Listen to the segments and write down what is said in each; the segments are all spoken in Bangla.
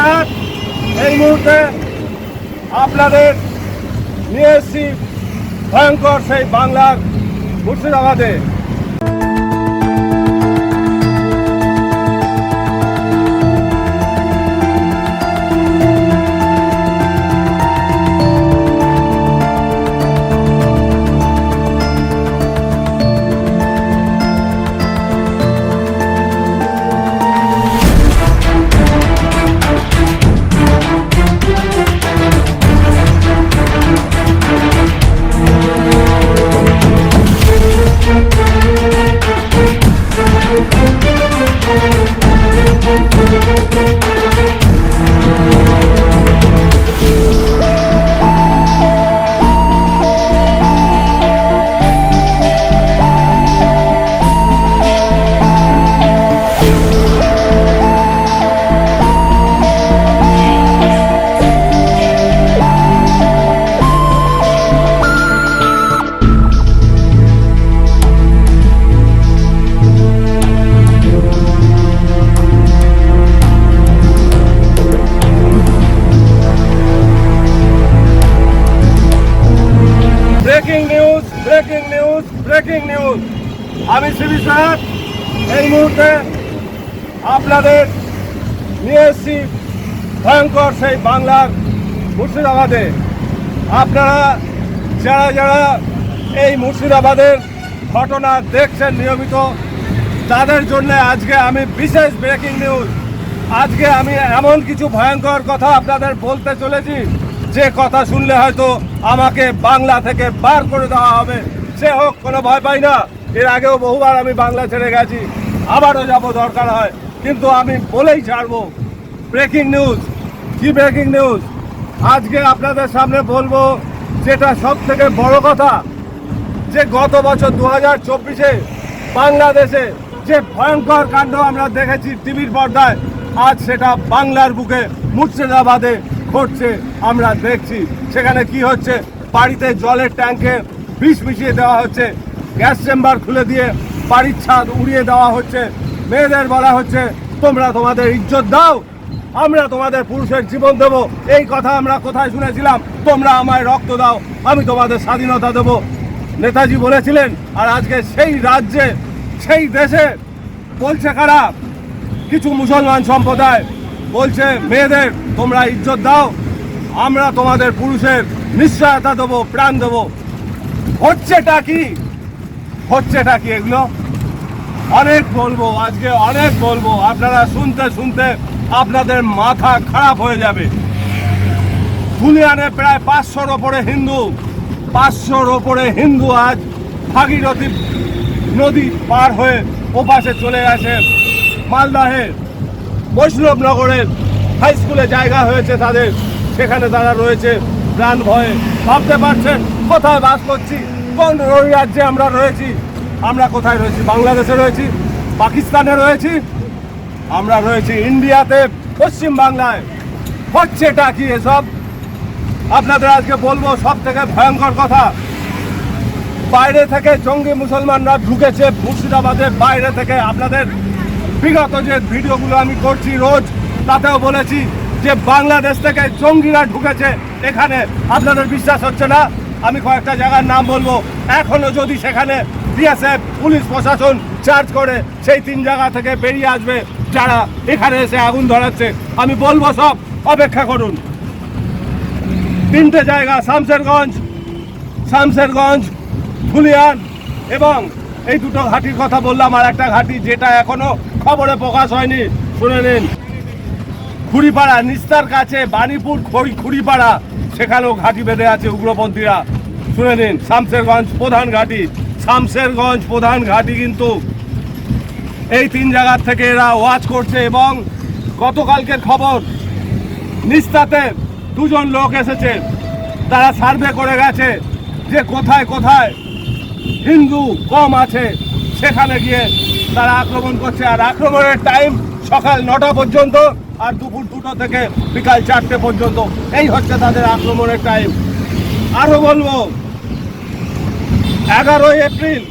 সাহেব এই মুহূর্তে আপনাদের নিয়ে এসেছি ভয়ঙ্কর সেই বাংলার মুর্শিদাবাদে। Breaking news. আমি শ্রী সাহেব, এই মুহূর্তে আপনাদের নিয়ে এসেছি ভয়ঙ্কর সেই বাংলার মুর্শিদাবাদে। আপনারা যারা যারা এই মুর্শিদাবাদের ঘটনা দেখছেন নিয়মিত, তাদের জন্য আজকে আমি বিশেষ ব্রেকিং নিউজ। আজকে আমি এমন কিছু ভয়ঙ্কর কথা আপনাদের বলতে চলেছি, যে কথা শুনলে হয়তো আমাকে বাংলা থেকে বার করে দেওয়া হবে। সে হোক, কোনো ভয় পাই না। এর আগেও বহুবার আমি বাংলা ছেড়ে গেছি। আবারও যাব, দরকার হয়। কিন্তু আমি বলেই ছাড়বো ব্রেকিং নিউজ কি ব্রেকিং নিউজ আজকে আপনাদের সামনে বলব, যেটা সব থেকে বড় কথা, যে গত বছর দু হাজার চব্বিশে বাংলাদেশে যে ভয়ঙ্কর কাণ্ড আমরা দেখেছি টিভির পর্দায়, আজ সেটা বাংলার বুকে মুর্শিদাবাদে ঘটছে, আমরা দেখছি। সেখানে কি হচ্ছে? বাড়িতে জলের ট্যাঙ্কে বিষ মিশিয়ে দেওয়া হচ্ছে। গ্যাস চেম্বার খুলে দিয়ে বাড়ির ছাদ উড়িয়ে দেওয়া হচ্ছে। মেয়েদের বলা হচ্ছে, তোমরা তোমাদের ইজ্জত দাও, আমরা তোমাদের পুরুষের জীবন দেব। এই কথা আমরা কোথায় শুনেছিলাম? তোমরা আমায় রক্ত দাও, আমি তোমাদের স্বাধীনতা দেব। নেতাজি বলেছিলেন, আর আজকে সেই রাজ্যে, সেই দেশে বলছে কারা? কিছু মুসলমান সম্প্রদায় বলছে, মেয়েদের তোমরা ইজ্জত দাও, আমরা তোমাদের পুরুষের নিশ্চয়তা দেবো, প্রাণ দেবো। হচ্ছেটা কি? হচ্ছেটা কি এগুলো? অনেক বলব, আজকে অনেক বলব। আপনারা শুনতে শুনতে আপনাদের মাথা খারাপ হয়ে যাবে। ধুলিয়ানে প্রায় পাঁচশোর ওপরে হিন্দু। পাঁচশোর ওপরে হিন্দু আজ ভাগীরথী নদী পার হয়ে ওপাশে চলে গেছে মালদাহে বৈষ্ণবনগরের হাই স্কুলে জায়গা হয়েছে তাদের। সেখানে তারা রয়েছে প্রাণ ভয়ে। ভাবতে পারছেন? কোথায় বাস করছি? কোন রাজ্যে আমরা রয়েছি? আমরা কোথায় রয়েছি? বাংলাদেশে রয়েছি? পাকিস্তানে রয়েছি? আমরা রয়েছি ইন্ডিয়াতে, পশ্চিম বাংলায়। হচ্ছেটা কি এসব? আপনাদের আজকে বলব সব থেকে ভয়ঙ্কর কথা। বাইরে থেকে জঙ্গি মুসলমানরা ঢুকেছে মুর্শিদাবাদের বাইরে থেকে আপনাদের বিগত যে ভিডিওগুলো আমি করছি রোজ, তাতেও বলেছি যে বাংলাদেশ থেকে জঙ্গিরা ঢুকেছে। এখানে আপনাদের বিশ্বাস হচ্ছে না? আমি কয়েকটা জায়গার নাম বলব। এখনও যদি সেখানে বিএসএফ, পুলিশ, প্রশাসন চার্জ করে, সেই তিন জায়গা থেকে বেরিয়ে আসবে যারা এখানে এসে আগুন ধরাচ্ছে। আমি বলব সব, অপেক্ষা করুন। তিনটে জায়গা শামশেরগঞ্জ শামশেরগঞ্জ ধুলিয়ান এবং এই দুটো ঘাটির কথা বললাম, আর একটা ঘাটি যেটা এখনও খবরে প্রকাশ হয়নি। শুনে নিন। খুড়িপাড়া, নিস্তার কাছে, বাণীপুর খড়ি খুড়িপাড়া সেখানেও ঘাটি বেঁধে আছে উগ্রপন্থীরা। শুনে নিন, শামশেরগঞ্জ প্রধান ঘাটি। শামশেরগঞ্জ প্রধান ঘাটি কিন্তু এই তিন জায়গার থেকে এরা ওয়াচ করছে এবং গতকালকের খবর, নিস্তাতে দুজন লোক এসেছে। তারা সার্ভে করে গেছে যে কোথায় কোথায় হিন্দু কম আছে। সেখানে গিয়ে তারা আক্রমণ করছে। আর আক্রমণের টাইম সকাল নটা পর্যন্ত আর দুপুর দুটো থেকে বিকাল চারটে পর্যন্ত। এই হচ্ছে তাদের আক্রমণের টাইম আরও বলব, এগারোই এপ্রিল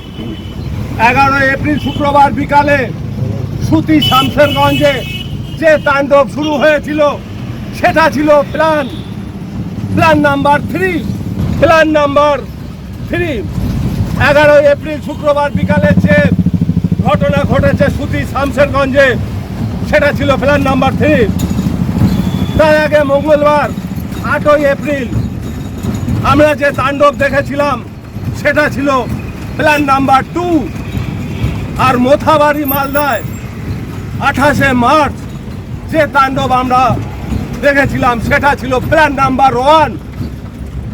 এগারোই এপ্রিল শুক্রবার বিকালে সুতি শামসেরগঞ্জে যে তাণ্ডব শুরু হয়েছিল, সেটা ছিল plan plan number three plan number three এগারোই এপ্রিল শুক্রবার বিকালে যে ঘটনা ঘটেছে সুতি শামসেরগঞ্জে, সেটা ছিল প্ল্যান নাম্বার থ্রি তার আগে মঙ্গলবার আটই এপ্রিল আমরা যে তাণ্ডব দেখেছিলাম, সেটা ছিল প্ল্যান নাম্বার টু আর মোথাবাড়ি মালদায় আঠাশে মার্চ যে তাণ্ডব আমরা দেখেছিলাম, সেটা ছিল plan number one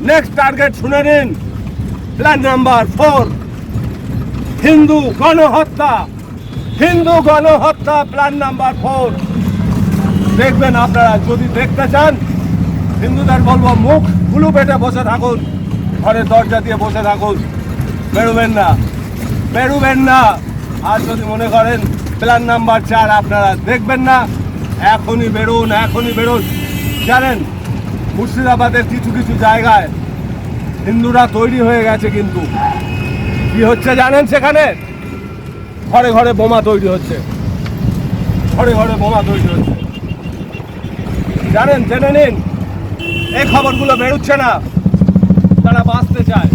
next target শুনে নিন। প্ল্যান নাম্বার ফোর হিন্দু গণহত্যা। হিন্দু গণহত্যা, প্ল্যান নাম্বার ফোর দেখবেন আপনারা, যদি দেখতে চান, হিন্দুদের বলব, মুখ গুলু পেটে বসে থাকুন, ঘরের দরজা দিয়ে বসে থাকুন। বেরোবেন না বেরোবেন না। আর যদি মনে করেন প্ল্যান নাম্বার চার আপনারা দেখবেন না, এখনই বেরোন এখনই বেরোন। জানেন, মুর্শিদাবাদের কিছু কিছু জায়গায় হিন্দুরা তৈরি হয়ে গেছে কিন্তু। কি হচ্ছে জানেন সেখানে? ঘরে ঘরে বোমা তৈরি হচ্ছে। ঘরে ঘরে বোমা তৈরি হচ্ছে। জানেন, জেনে নিন। এই খবরগুলো বেরোচ্ছে না। তারা বাঁচতে চায়।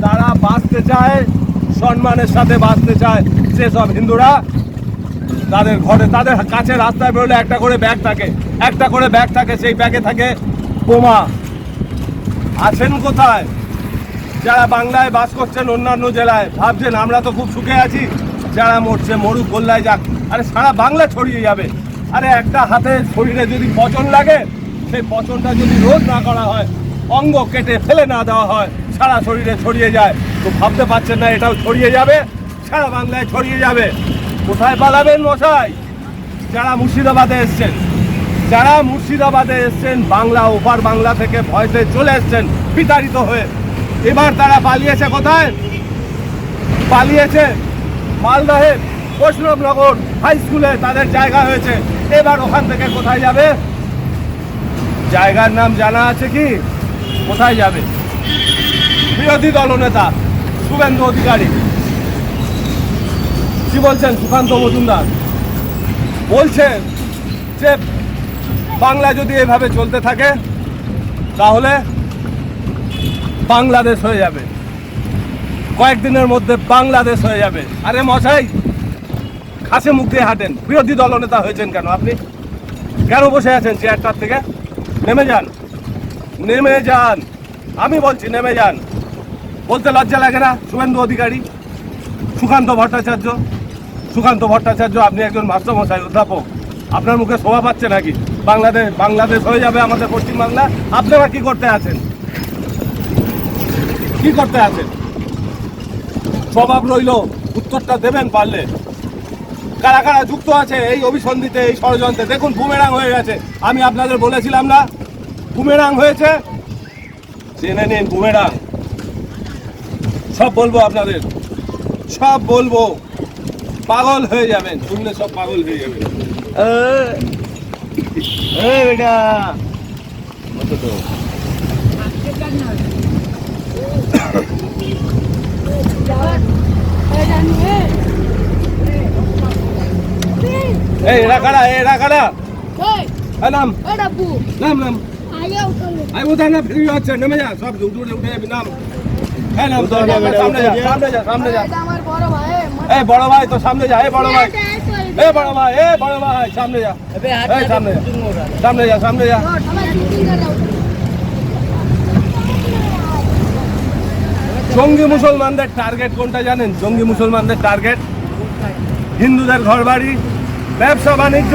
তারা বাঁচতে চায়, সম্মানের সাথে বাঁচতে চায়। যেসব হিন্দুরা তাদের ঘরে, তাদের কাছে রাস্তায় বেরোলে একটা করে ব্যাগ থাকে। একটা করে ব্যাগ থাকে, সেই ব্যাগে থাকে বোমা। আছেন কোথায়? যারা বাংলায় বাস করছেন অন্যান্য জেলায়, ভাবছেন আমরা তো খুব সুখে আছি। যারা মরছে, মরুক গোল্লায় যাক। আরে সারা বাংলা ছড়িয়ে যাবে। আরে একটা হাতে শরীরে যদি পচন লাগে, সেই পচনটা যদি রোধ না করা হয়, অঙ্গ কেটে ফেলে না দেওয়া হয়, সারা শরীরে ছড়িয়ে যায়। তো ভাবতে পারছেন না এটাও ছড়িয়ে যাবে, সারা বাংলায় ছড়িয়ে যাবে। কোথায় পালাবেন মশাই? যারা মুর্শিদাবাদে এসছেন, যারা মুর্শিদাবাদে এসছেন, বাংলা ওপার বাংলা থেকে ভয়তে চলে এসছেন, বিতাড়িত হয়ে। এবার তারা পালিয়েছে কোথায়? পালিয়েছে মালদহে। বৈষ্ণবনগর হাই স্কুলে তাদের জায়গা হয়েছে। এবার ওখান থেকে কোথায় যাবে? জায়গার নাম জানা আছে কি? কোথায় যাবে? বিরোধী দলনেতা শুভেন্দু অধিকারী। কি বলছেন সুকান্ত মজুমদার? বলছেন যে বাংলা যদি এভাবে চলতে থাকে, তাহলে বাংলাদেশ হয়ে যাবে। কয়েকদিনের মধ্যে বাংলাদেশ হয়ে যাবে। আরে মশাই! খাসে মুখ দিয়ে হাঁটেন। বিরোধী দলনেতা হয়েছেন কেন আপনি? কেন বসে আছেন চেয়ারটার থেকে? নেমে যান। নেমে যান। আমি বলছি নেমে যান। বলতে লজ্জা লাগে না? শুভেন্দু অধিকারী, সুকান্ত ভট্টাচার্য। সুকান্ত ভট্টাচার্য, আপনি একজন মাস্টারমশাই, অধ্যাপক। আপনার মুখে শোভা পাচ্ছে নাকি? বাংলাদেশ বাংলাদেশ হয়ে যাবে আমাদের পশ্চিমবাংলা? আপনারা কি করতে আছেন? কি করতে আছেন? স্বভাব রইল, উত্তরটা দেবেন পারলে। কারা কারা যুক্ত আছে এই অভিসন্ধিতে এই ষড়যন্ত্রে দেখুন বুমেরাং হয়ে গেছে আমি আপনাদের বলেছিলাম না বুমেরাং হয়েছে জেনে নিন বুমেরাং সব বলব আপনাদের সব বলব পাগল হয়ে যাবেন শুনলে সব পাগল হয়ে যাবেন বেটা এই এরা কারা? এরা কারা? এই নাম। নাম নাম। আই উঠে না ফ্রি হচ্ছে নেমে যা। সব উঠে উঠে উঠে যাবি নাম। এই নাম সামনে যা সামনে যা সামনে যা এই বড় ভাই তো সামনে যা এই বড় ভাই। এ বড় ভাই এ বড় ভাই সামনে যা। এই সামনে যা। সামনে যা সামনে যা। জঙ্গি মুসলমানদের টার্গেট কোনটা জানেন? জঙ্গি মুসলমানদের টার্গেট? হিন্দুদের ঘরবাড়ি? ব্যবসা বাণিজ্য,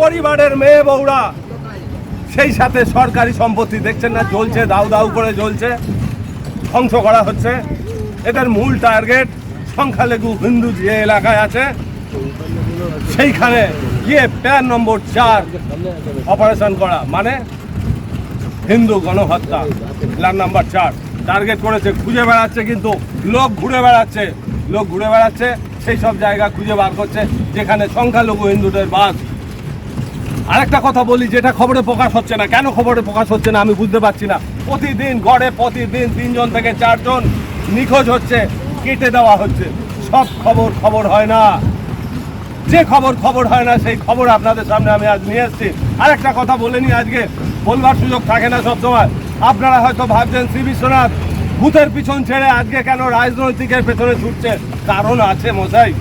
পরিবারের মেয়ে বউরা, সেই সাথে সরকারি সম্পত্তি, দেখছেন না, জ্বলছে, দাউ দাউ করে জ্বলছে, ধ্বংস করা হচ্ছে। এদের মূল টার্গেট সংখ্যালঘু হিন্দু যে এলাকায় আছে, সেইখানে গিয়ে প্যান নম্বর চার অপারেশন করা। মানে হিন্দু গণহত্যা প্ল্যান নাম্বার চার। টার্গেট করেছে, খুঁজে বেড়াচ্ছে কিন্তু, লোক ঘুরে বেড়াচ্ছে, লোক ঘুরে বেড়াচ্ছে। সেই সব জায়গা খুঁজে বার করছে, যেখানে সংখ্যালঘু হিন্দুদের বাস। আরেকটা কথা বলি, যেটা খবরে প্রকাশ হচ্ছে না। কেন খবরে প্রকাশ হচ্ছে না আমি বুঝতে পারছি না। প্রতিদিন গড়ে, প্রতিদিন তিনজন থেকে চারজন নিখোঁজ হচ্ছে, কেটে দেওয়া হচ্ছে। সব খবর খবর হয় না। যে খবর খবর হয় না, সেই খবর আপনাদের সামনে আমি আজ নিয়ে এসেছি। আর একটা কথা বলে নি আজকে, বলবার সুযোগ থাকে না সবসময়। আপনারা হয়তো ভাবছেন, শ্রী বিশ্বনাথ ভূতের পিছন ছেড়ে আজকে কেন রাজনৈতিকের পেছনে ছুটছে? কারণ আছে মশাই।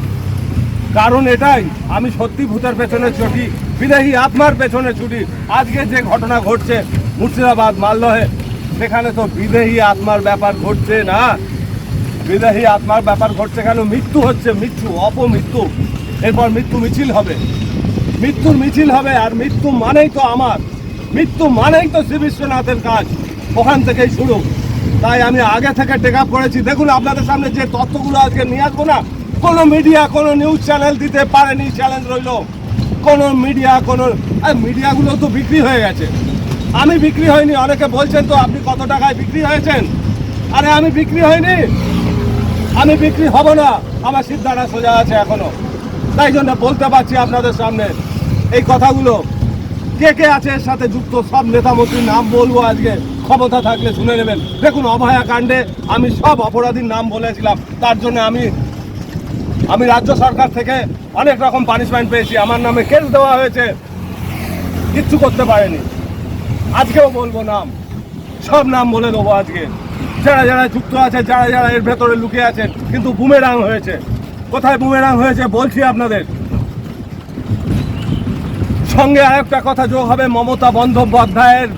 কারণ এটাই, আমি সত্যি ভূতের পেছনে ছুটি, বিদেহী আত্মার পেছনে ছুটি। আজকে যে ঘটনা ঘটছে, মুর্শিদাবাদ মালদহে, সেখানে তো বিদেহী আত্মার ব্যাপার ঘটছে না। বিদেহী আত্মার ব্যাপার ঘটছে কেন? মৃত্যু হচ্ছে মৃত্যু, অপমৃত্যু। এরপর মৃত্যু মিছিল হবে। মৃত্যুর মিছিল হবে, আর মৃত্যু মানেই তো আমার। মৃত্যু মানেই তো শ্রী বিশ্বনাথের কাজ। ওখান থেকেই শুরু। তাই আমি আগে থেকে টেক আপ করেছি। দেখুন, আপনাদের সামনে যে তথ্যগুলো আজকে নিয়ে আসব না, কোনো মিডিয়া কোনো নিউজ চ্যানেল দিতে পারেনি চ্যালেঞ্জ রইল। কোনো মিডিয়া কোনো মিডিয়াগুলো তো বিক্রি হয়ে গেছে। আমি বিক্রি হয়নি, অনেকে বলছেন তো, আপনি কত টাকায় বিক্রি হয়েছেন? আরে, আমি বিক্রি হয়নি। আমি বিক্রি হব না। আমার সিদ্ধারা সোজা আছে এখনও। তাই জন্য বলতে পারছি আপনাদের সামনে এই কথাগুলো। কে কে আছে এর সাথে যুক্ত? সব নেতা মন্ত্রীর নাম বলব আজকে। ক্ষমতা থাকলে শুনে নেবেন। দেখুন, অভয়া কাণ্ডে আমি সব অপরাধীর নাম বলেছিলাম। তার জন্য আমি আমি রাজ্য সরকার থেকে অনেক রকম পানিশমেন্ট পেয়েছি। আমার নামে কেস দেওয়া হয়েছে। কিচ্ছু করতে পারেনি। আজকেও বলব নাম। সব নাম বলে দেবো আজকে। যারা যারা যুক্ত আছে, যারা যারা এর ভেতরে লুকিয়ে আছেন কিন্তু বুমেরাং হয়েছে। কোথায় বুমেরাং হয়েছে বলছি আপনাদের। সঙ্গে আরেকটা কথা যোগ হবে মমতা বন্দ্যোপাধ্যায়ের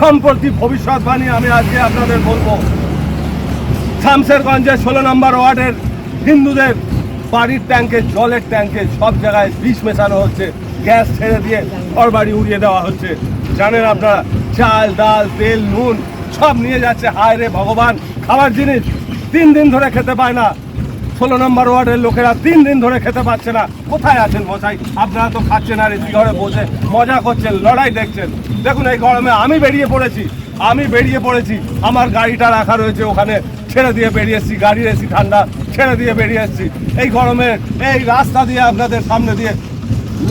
সম্প্রতি ভবিষ্যৎবাণী আমি আজকে আপনাদের বলব। শামসেরগঞ্জের ষোলো নম্বর ওয়ার্ডের হিন্দুদের বাড়ির ট্যাঙ্কে, জলের ট্যাঙ্কে সব জায়গায় বিষ মেশানো হচ্ছে। গ্যাস ছেড়ে দিয়ে ঘর বাড়ি উড়িয়ে দেওয়া হচ্ছে। জানেন আপনারা, চাল, ডাল, তেল, নুন সব নিয়ে যাচ্ছে। হায় রে ভগবান, খাবার জিনিস তিন দিন ধরে খেতে পায় না। ষোলো নম্বর ওয়ার্ডের লোকেরা তিন দিন ধরে খেতে পাচ্ছে না। কোথায় আছেন মশাই? আপনারা তো খাচ্ছেন আর এসি ঘরে বসে মজা করছেন, লড়াই দেখছেন। দেখুন, এই গরমে আমি বেরিয়ে পড়েছি, আমি বেরিয়ে পড়েছি। আমার গাড়িটা রাখা রয়েছে ওখানে। ছেড়ে দিয়ে বেরিয়ে এসেছি, গাড়ির এসি ঠান্ডা, ছেড়ে দিয়ে বেরিয়ে এসেছি। এই গরমে এই রাস্তা দিয়ে আপনাদের সামনে দিয়ে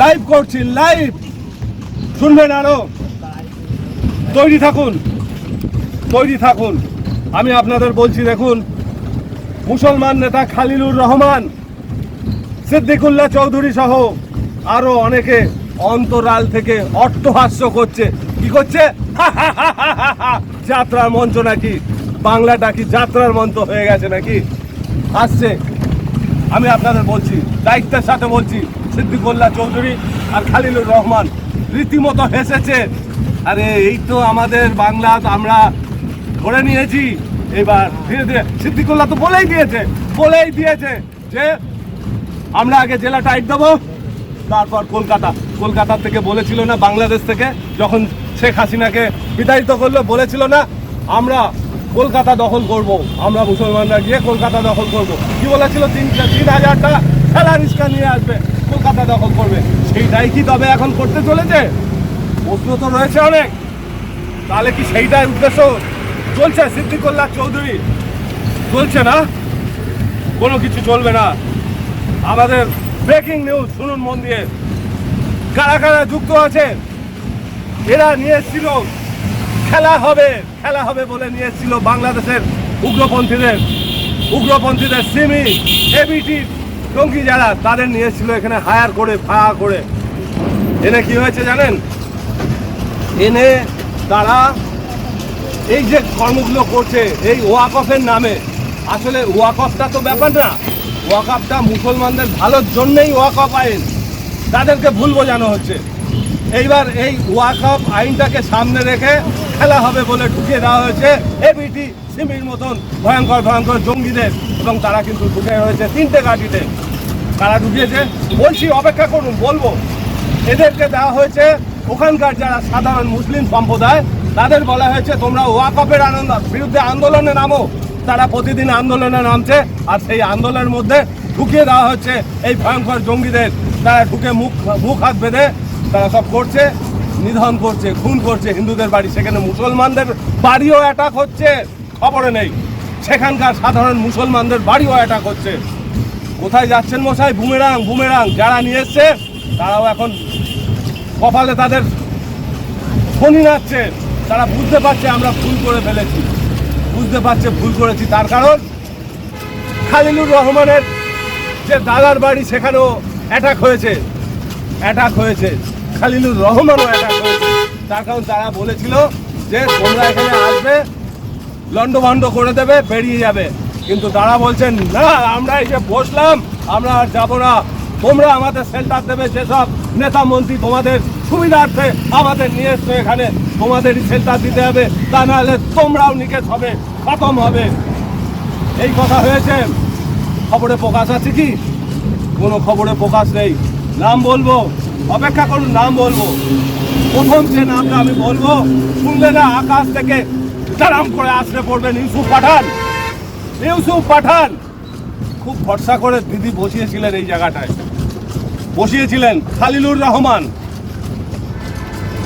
লাইভ করছি, লাইভ। শুনবেন আরও? তৈরি থাকুন তৈরি থাকুন। আমি আপনাদের বলছি, দেখুন মুসলমান নেতা খালিলুর রহমান, সিদ্দিকুল্লাহ চৌধুরী সহ আরও অনেকে অন্তরাল থেকে অট্টহাস্য করছে। কি করছে? যাত্রার মঞ্চ নাকি? বাংলাটা কি যাত্রার মঞ্চ হয়ে গেছে নাকি? আসছে। আমি আপনাদের বলছি, দায়িত্বের সাথে বলছি, সিদ্দিকুল্লাহ চৌধুরী আর খালিলুর রহমান রীতিমতো হেসেছে। আরে, এই তো আমাদের বাংলা আমরা ধরে নিয়েছি। এবার ধীরে ধীরে সিদ্দিকুল্লাহ তো বলেই দিয়েছে বলেই দিয়েছে যে আমরা আগে জেলা টাইট দেবো, তারপর কলকাতা। কলকাতা থেকে বলেছিল না, বাংলাদেশ থেকে। যখন শেখ হাসিনাকে বিতাড়িত করল, বলেছিল না, আমরা কলকাতা দখল করব। আমরা মুসলমানরা গিয়ে কলকাতা দখল করব। কি বলেছিল? তিন তিন হাজারটা খেলা রিস্কা নিয়ে আসবে, কলকাতা দখল করবে। সেইটাই কি তবে এখন করতে চলেছে? প্রশ্ন তো রয়েছে অনেক। তাহলে কি সেইটাই উদ্দেশ্য? চলছে, সিদ্দিকুল্লাহ চৌধুরী। চলছে না? কোনো কিছু চলবে না। আমাদের ব্রেকিং নিউজ শুনুন মন দিয়ে। কারা কারা যুক্ত আছে? এরা নিয়ে এসেছিল খেলা হবে খেলা হবে বলে নিয়ে এসেছিল বাংলাদেশের উগ্রপন্থীদের। উগ্রপন্থীদের সিমি এবিটি টঙ্কি যারা, তাদের নিয়ে এসেছিল এখানে হায়ার করে, ভাড়া করে। এনে কি হয়েছে জানেন? এনে তারা এই যে কর্মগুলো করছে, এই ওয়াকফের নামে। আসলে ওয়াকফটা তো ব্যাপার না। ওয়াকফটা মুসলমানদের ভালোর জন্যই ওয়াকফ আইন। তাদেরকে ভুল বোঝানো হচ্ছে। এইবার এই ওয়াকফ আইনটাকে সামনে রেখে খেলা হবে বলে ঢুকিয়ে দেওয়া হয়েছে এবিটি সিমির মতন ভয়ঙ্কর ভয়ঙ্কর জঙ্গিদের। এবং তারা কিন্তু ঢুকে রয়েছে তিনটে গাড়িতে তারা ঢুকিয়েছে? বলছি, অপেক্ষা করুন, বলব। এদেরকে দেওয়া হয়েছে ওখানকার যারা সাধারণ মুসলিম সম্প্রদায় তাদের বলা হয়েছে, তোমরা ওয়াকফের আনন্দ, বিরুদ্ধে আন্দোলনে নামো। তারা প্রতিদিন আন্দোলনে নামছে, আর সেই আন্দোলনের মধ্যে ঢুকিয়ে দেওয়া হচ্ছে এই ভয়ঙ্কর জঙ্গিদের। তারা ঢুকে মুখ মুখ হাত বেঁধে তারা সব করছে, নিধন করছে, খুন করছে হিন্দুদের বাড়ি। সেখানে মুসলমানদের বাড়িও অ্যাটাক হচ্ছে, খবরে নেই। সেখানকার সাধারণ মুসলমানদের বাড়িও অ্যাটাক হচ্ছে। কোথায় যাচ্ছেন মশাই? বুমেরাং বুমেরাং, যারা নিয়ে এসছে, তারাও এখন কপালে তাদের শনি নাচছে তারা বুঝতে পারছে আমরা ভুল করে ফেলেছি। বুঝতে পারছে ভুল করেছি, তার কারণ খালিলুর রহমানের যে দাদার বাড়ি সেখানেও অ্যাটাক হয়েছে। অ্যাটাক হয়েছে। খালিলুর রহমানও অ্যাটাক হয়েছে। তার কারণ তারা বলেছিল যে তোমরা এখানে আসবে লন্ডভন্ড করে দেবে, বেরিয়ে যাবে। কিন্তু তারা বলছেন, না, আমরা এসে বসলাম, আমরা আর যাব না। তোমরা আমাদের সেন্টার দেবে, যেসব নেতা মন্ত্রী তোমাদের সুবিধার্থে আমাদের নিয়ে এসছো এখানে। তোমাদেরই সেন্টার দিতে হবে, তা নাহলে তোমরাও নিকেশ হবে, খতম হবে। এই কথা হয়েছে। খবরে প্রকাশ আছে কি? কোনো খবরে প্রকাশ নেই। নাম বলব? অপেক্ষা করুন, নাম বলব। প্রথম যে নামটা আমি বলব, শুনলে না আকাশ থেকে তারাম করে আসলে পড়বেন ইউসুফ পাঠান। ইউসুফ পাঠান! খুব ভরসা করে দিদি বসিয়েছিলেন এই জায়গাটায়। বসিয়েছিলেন খালিলুর রহমান।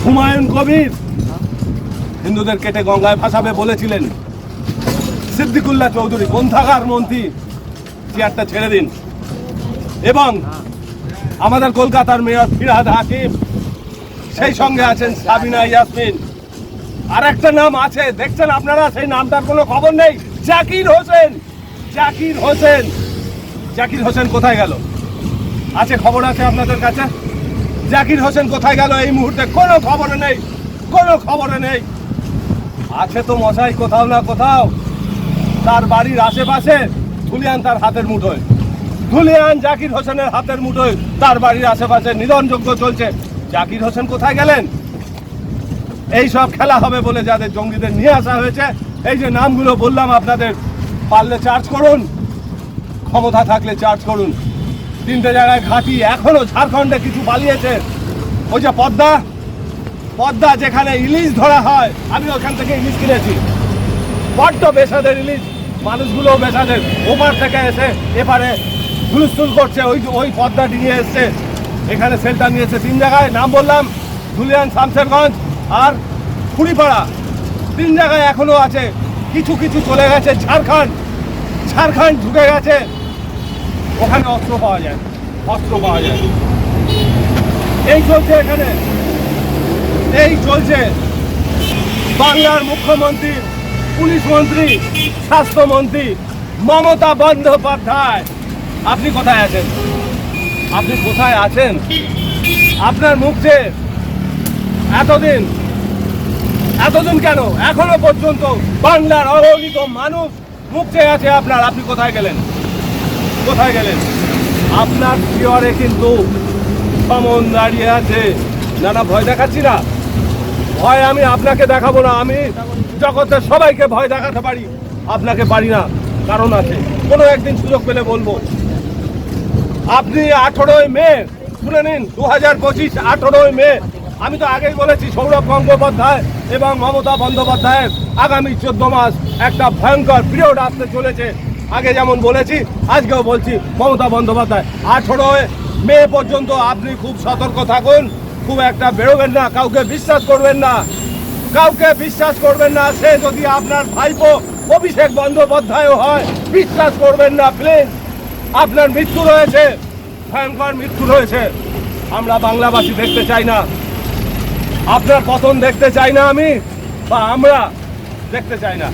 হুমায়ুন কবির। হিন্দুদের কেটে গঙ্গায় ভাসাবে বলেছিলেন। সিদ্দিকুল্লাহ চৌধুরী, গ্রন্থাগার মন্ত্রী, চেয়ারটা ছেড়ে দিন। এবং আমাদের কলকাতার মেয়র ফিরহাদ হাকিম, সেই সঙ্গে আছেন সাবিনা ইয়াসমিন। আর একটা নাম আছে, দেখছেন আপনারা? সেই নামটার কোনো খবর নেই। জাকির হোসেন জাকির হোসেন। জাকির হোসেন কোথায় গেল? আছে, খবর আছে আপনাদের কাছে? জাকির হোসেন কোথায় গেল এই মুহূর্তে? কোনো খবরে নেই, কোনো খবরে নেই। আছে তো মশাই, কোথাও না কোথাও। তার বাড়ির আশেপাশে ধুলিয়ান তার হাতের মুঠোয়। ধুলিয়ান জাকির হোসেনের হাতের মুঠোয় তার বাড়ির আশেপাশে নিধনযোগ্য চলছে। জাকির হোসেন কোথায় গেলেন? এই সব খেলা হবে বলে যাদের জঙ্গিদের নিয়ে আসা হয়েছে, এই যে নামগুলো বললাম আপনাদের, পারলে চার্জ করুন, ক্ষমতা থাকলে চার্জ করুন। তিনটে জায়গায় ঘাঁটি, এখনও ঝাড়খণ্ডে কিছু পালিয়েছে। ওই যে পদ্মা পদ্মা যেখানে ইলিশ ধরা হয়, আমি ওখান থেকে ইলিশ কিনেছি। বড্ড বেসাদের ইলিশ মানুষগুলো বেসাদের। ওপার থেকে এসে এপারে হুলস্থুল করছে, ওই ওই পদ্মা ডিঙিয়ে এসছে। এখানে সেলটা নিয়েছে তিন জায়গায়, নাম বললাম, ধুলিয়ান শামসেরগঞ্জ আর কুড়িপাড়া তিন জায়গায় এখনও আছে, কিছু কিছু চলে গেছে ঝাড়খণ্ড। ঝাড়খণ্ড ঢুকে গেছে। ওখানে অস্ত্র পাওয়া যায়, অস্ত্র পাওয়া যায়। এই চলছে এখানে। এই চলছে বাংলার মুখ্যমন্ত্রী, পুলিশ মন্ত্রী, স্বাস্থ্যমন্ত্রী মমতা বন্দ্যোপাধ্যায়। আপনি কোথায় আছেন? আপনি কোথায় আছেন? আপনার মুখ যে এতদিন এতদিন কেন? এখনও পর্যন্ত বাংলার অগণিত মানুষ মুখ আছে আপনার। আপনি কোথায় গেলেন? কোথায় গেলেন? আপনার শিয়রে কিন্তু বামন দাঁড়িয়ে আছে। না না ভয় দেখাচ্ছি না। ভয় আমি আপনাকে দেখাবো না। আমি জগতের সবাইকে ভয় দেখাতে পারি। আপনাকে পারি না। কারণ আছে। কোনো একদিন সুযোগ পেলে বলব। আপনি আঠেরোই মে, শুনে নিন দু হাজার পঁচিশ আঠেরোই মে। আমি তো আগেই বলেছি, সৌরভ গঙ্গোপাধ্যায় এবং মমতা বন্দ্যোপাধ্যায়ের আগামী চোদ্দ মাস একটা ভয়ঙ্কর পিরিয়ড আসতে চলেছে। আগে যেমন বলেছি, আজকেও বলছি, মমতা বন্দ্যোপাধ্যায় আঠেরোই মে পর্যন্ত আপনি খুব সতর্ক থাকুন, খুব একটা বেরোবেন না, কাউকে বিশ্বাস করবেন না। কাউকে বিশ্বাস করবেন না, সে যদি আপনার ভাইপো অভিষেক বন্দ্যোপাধ্যায়ও হয়, বিশ্বাস করবেন না প্লিজ আপনার মৃত্যু রয়েছে, ভয়ঙ্কর মৃত্যু রয়েছে। আমরা বাংলাবাসী দেখতে চাই না। আপনার পতন দেখতে চাই না আমি, বা আমরা দেখতে চাই না।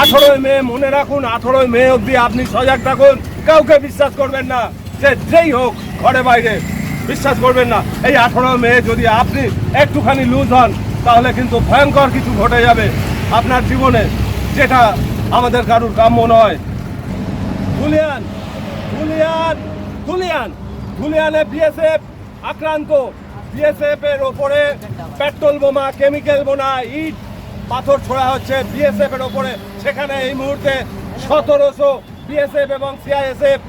আঠেরোই মে মনে রাখুন, আঠেরোই মে অবধি আপনি সজাগ থাকুন। কাউকে বিশ্বাস করবেন না, যে যেই হোক ঘরে বাইরে। বিশ্বাস করবেন না, এই আঠেরো মে যদি আপনি একটুখানি লুজ হন, তাহলে কিন্তু ভয়ঙ্কর কিছু ঘটে যাবে আপনার জীবনে, যেটা আমাদের কারুর কাম্য নয়। ধুলিয়ান ধুলিয়ান ধুলিয়ান, ধুলিয়ানে বিএসএফ আক্রান্ত। বিএসএফ এর ওপরে পেট্রোল বোমা, কেমিক্যাল বোমা, ইট, পাথর ছোড়া হচ্ছে বিএসএফ এর ওপরে। সেখানে এই মুহূর্তে সতেরোশো বিএসএফ এবং সিআইএসএফ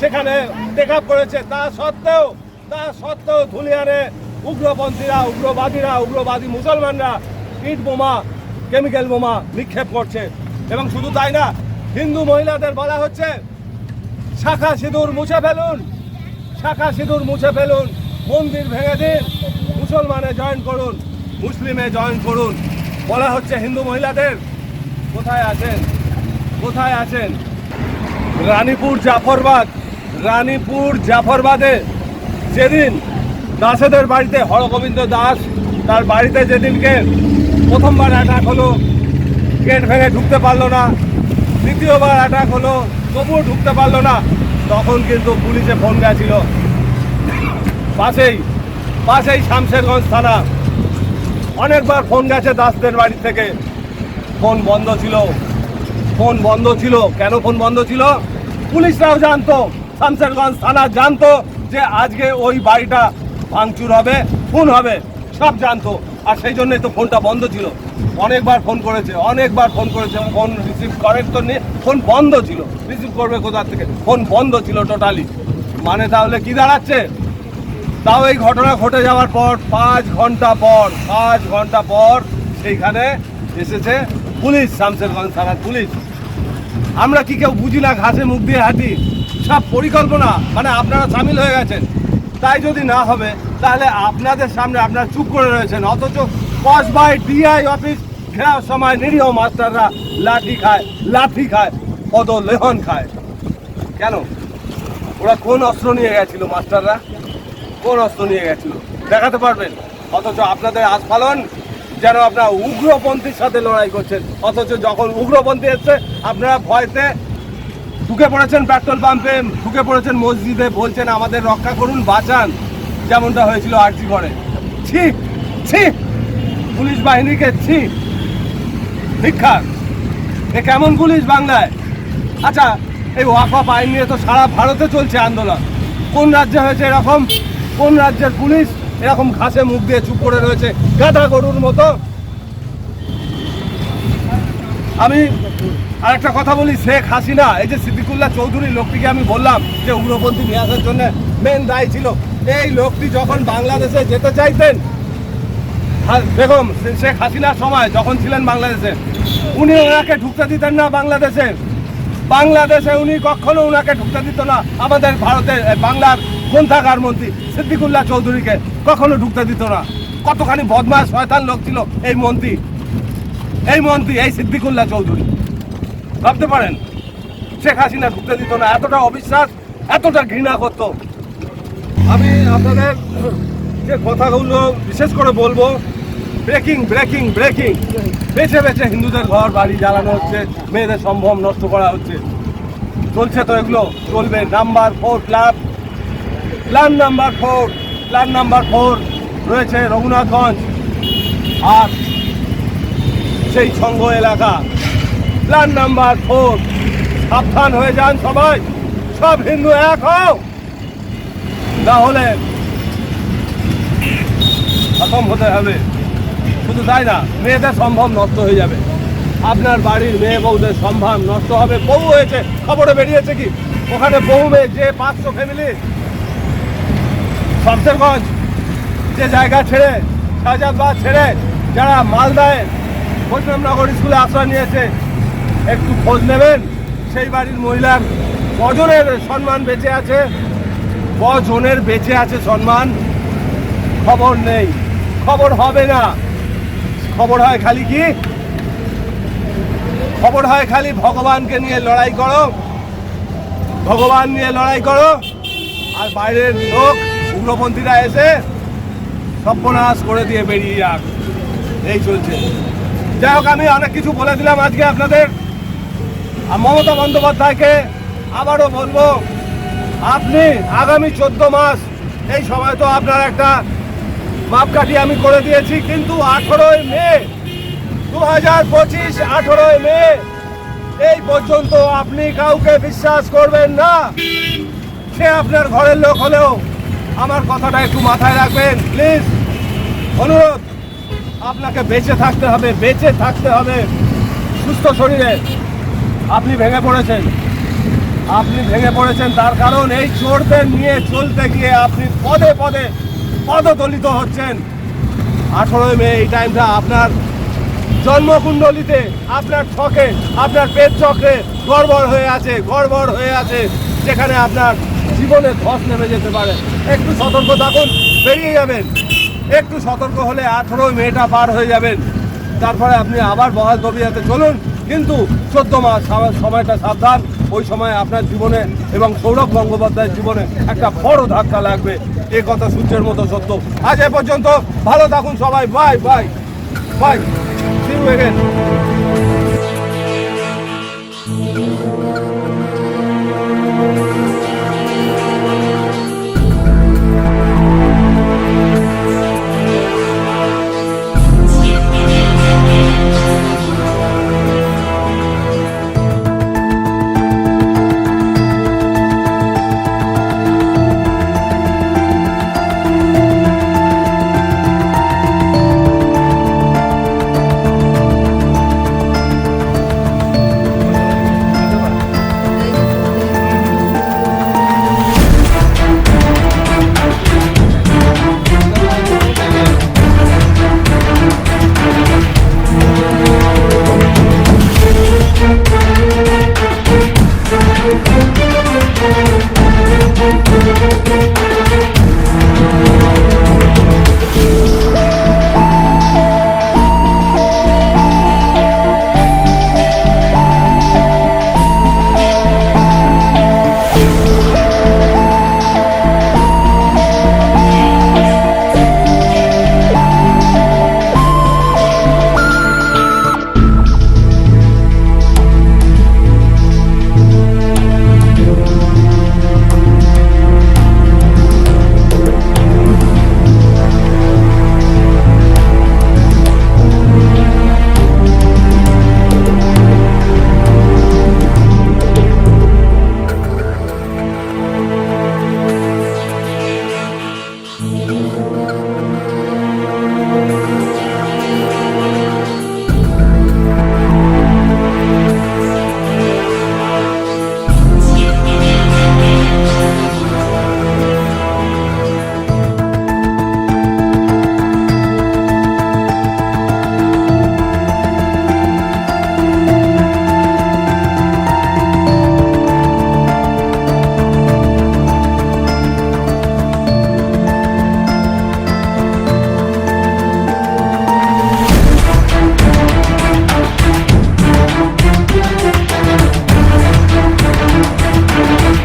সেখানে আপ করেছে। তা সত্ত্বেও তা সত্ত্বেও ধুলিয়ানে উগ্রপন্থীরা, উগ্রবাদীরা, উগ্রবাদী মুসলমানরা ইট বোমা, কেমিক্যাল বোমা নিক্ষেপ করছে। এবং শুধু তাই না, হিন্দু মহিলাদের বলা হচ্ছে, শাখা সিঁদুর মুছে ফেলুন, শাখা সিঁদুর মুছে ফেলুন, মন্দির ভেঙে দিন, মুসলমানে জয়েন করুন, মুসলিমে জয়েন করুন। বলা হচ্ছে হিন্দু মহিলাদের কোথায় আছেন? কোথায় আছেন? রানীপুর জাফরবাদ রানীপুর জাফরবাদে যেদিন দাসেদের বাড়িতে হরগোবিন্দ দাস তার বাড়িতে যেদিনকে প্রথমবার অ্যাটাক হলো গেট ভেঙে ঢুকতে পারল না, দ্বিতীয়বার অ্যাটাক হলো, তবুও ঢুকতে পারল না, তখন কিন্তু পুলিশে ফোন গেছিল। পাশেই পাশেই শামশেরগঞ্জ থানা। অনেকবার ফোন গেছে দাসদের বাড়ি থেকে। ফোন বন্ধ ছিল। ফোন বন্ধ ছিল। কেন ফোন বন্ধ ছিল? পুলিশরাও জানতো। শামশেরগঞ্জ থানা জানতো যে আজকে ওই বাড়িটা ভাঙচুর হবে ফোন হবে, সব জানতো। আর সেই জন্যই তো ফোনটা বন্ধ ছিল। অনেকবার ফোন করেছে, অনেকবার ফোন করেছে, ফোন রিসিভ করেন তো নেই, ফোন বন্ধ ছিল। রিসিভ করবে কোথা থেকে? ফোন বন্ধ ছিল টোটালি মানে তাহলে কি দাঁড়াচ্ছে? তাও এই ঘটনা ঘটে যাওয়ার পর পাঁচ ঘণ্টা পর, পাঁচ ঘণ্টা পর সেইখানে এসেছে পুলিশ শামশেরগঞ্জ থানার পুলিশ। আমরা কি কেউ বুঝি না ঘাসে মুখ দিয়ে হাঁটি? সব পরিকল্পনা মানে আপনারা সামিল হয়ে গেছেন। তাই যদি না হবে, তাহলে আপনাদের সামনে আপনারা চুপ করে রয়েছেন। অথচ কস কসবাই ডিআই অফিস ঘেরার সময় নিরীহ মাস্টাররা লাঠি খায় লাঠি খায় পদ লেহন খায়। কেন? ওরা কোন অস্ত্র নিয়ে গেছিল মাস্টাররা? কোন অস্ত্র নিয়ে গেছিল? দেখাতে পারবেন? অথচ আপনাদের আস্ফালন যেন আপনারা উগ্রপন্থীর সাথে লড়াই করছেন। অথচ যখন উগ্রপন্থী এসছে, আপনারা ভয়তে ঢুকে পড়েছেন পেট্রোল পাম্পে, ঢুকে পড়েছেন মসজিদে, বলছেন আমাদের রক্ষা করুন, বাঁচান। যেমনটা হয়েছিল আরজি করে ছি ছি, পুলিশ বাহিনীকে ছি, ভিক্ষা। এ কেমন পুলিশ বাংলায়? আচ্ছা এই ওয়াকফ আইন নিয়ে তো সারা ভারতে চলছে আন্দোলন। কোন রাজ্যে হয়েছে এরকম? কোন রাজ্যের পুলিশ? এরকম ঘাসে মুখ দিয়ে চুপ করে রয়েছে গাধা গরুর মতো। আমি আরেকটা কথা বলি শেখ হাসিনা এই যে সিদ্দিকুল্লাহ চৌধুরী লোকটিকে আমি বললাম যে উগ্রপন্থী নিয়ে আসার জন্য মেন দায়ী ছিল। এই লোকটি যখন বাংলাদেশে যেতে চাইতেন হ্যাঁ, বেগম শেখ হাসিনার সময় যখন ছিলেন বাংলাদেশে উনি ওনাকে ঢুকতে দিতেন না বাংলাদেশে। বাংলাদেশে উনি কখনো ওনাকে ঢুকতে দিত না। আমাদের ভারতের বাংলার গ্রন্থাগার মন্ত্রী? সিদ্দিকুল্লাহ চৌধুরীকে কখনো ঢুকতে দিত না। কতখানি বদমাস শয়তান লোক ছিল এই মন্ত্রী। এই মন্ত্রী, এই সিদ্দিকুল্লাহ চৌধুরী। ভাবতে পারেন, শেখ হাসিনা ঢুকতে দিত না, এতটা অবিশ্বাস, এতটা ঘৃণা করত। আমি আপনাদের যে কথাগুলো বিশেষ করে বলব ব্রেকিং ব্রেকিং ব্রেকিং বেছে বেছে হিন্দুদের ঘর, বাড়ি জ্বালানো হচ্ছে, মেয়েদের সম্ভব নষ্ট করা হচ্ছে। চলছে তো এগুলো, চলবে। Number four plan plan number four, plan number four রয়েছে রঘুনাথগঞ্জ আর সেই সংঘ এলাকা। প্ল্যান নাম্বার ফোর, সাবধান হয়ে যান সবাই, সব হিন্দু এক হও। না হলে খতম হতে হবে। শুধু তাই না, মেয়েদের সম্ভব নষ্ট হয়ে যাবে। আপনার বাড়ির মেয়ে বউদের সম্ভব নষ্ট হবে। বউ হয়েছে, খবরে বেরিয়েছে কি? ওখানে বউ মেয়ে যে পাঁচশো ফ্যামিলি শামসেরগঞ্জ, যে জায়গা ছেড়ে, শাহজাদবাদ ছেড়ে যারা মালদায় বৈষ্ণবনগর স্কুলে আশ্রয় নিয়েছে, একটু খোঁজ নেবেন। সেই বাড়ির মহিলার কজনের সম্মান বেঁচে আছে। কজনের বেঁচে আছে সম্মান। খবর নেই। খবর হবে না। খবর হয় খালি কি? খবর হয় খালি ভগবানকে নিয়ে লড়াই করো। ভগবান নিয়ে লড়াই করো। আর বাইরের লোক উগ্রপন্থীরা এসে সর্বনাশ করে দিয়ে বেরিয়ে যাক। এই চলছে। যাই হোক, আমি অনেক কিছু বলে দিলাম আজকে আপনাদের। আর মমতা বন্দ্যোপাধ্যায়কে আবারও বলব, আপনি আগামী চোদ্দ মাস, এই সময় তো আপনার একটা মাপকাঠি আমি করে দিয়েছি, কিন্তু আঠেরোই মে দু হাজার পঁচিশ আঠেরোই মে, এই পর্যন্ত আপনি কাউকে বিশ্বাস করবেন না। সে আপনার ঘরের লোক হলেও আমার কথাটা একটু মাথায় রাখবেন। প্লিজ, অনুরোধ, আপনাকে বেঁচে থাকতে হবে, বেঁচে থাকতে হবে সুস্থ শরীরে। আপনি ভেঙে পড়েছেন। আপনি ভেঙে পড়েছেন, তার কারণ এই চোরদের নিয়ে চলতে গিয়ে আপনি পদে পদে পদদলিত হচ্ছেন। আঠেরোই মে এই টাইমটা আপনার জন্মকুণ্ডলিতে আপনার ছকে, আপনার পেট চক্রে গড়বড় হয়ে আছে, গড়বড় হয়ে আছে, যেখানে আপনার জীবনে ধস নেমে যেতে পারে। একটু সতর্ক থাকুন, বেরিয়ে যাবেন। একটু সতর্ক হলে আঠেরোই মেটা পার হয়ে যাবেন। তারপরে আপনি আবার বহাল তবিয়াতে চলুন, কিন্তু চোদ্দ মাস সময়টা সাবধান। ওই সময় আপনার জীবনে এবং সৌরভ গঙ্গোপাধ্যায়ের জীবনে একটা বড় ধাক্কা লাগবে। এ কথা সূর্যের মতো সত্য। আজ এ পর্যন্ত ভালো থাকুন সবাই। Bye bye bye. See you again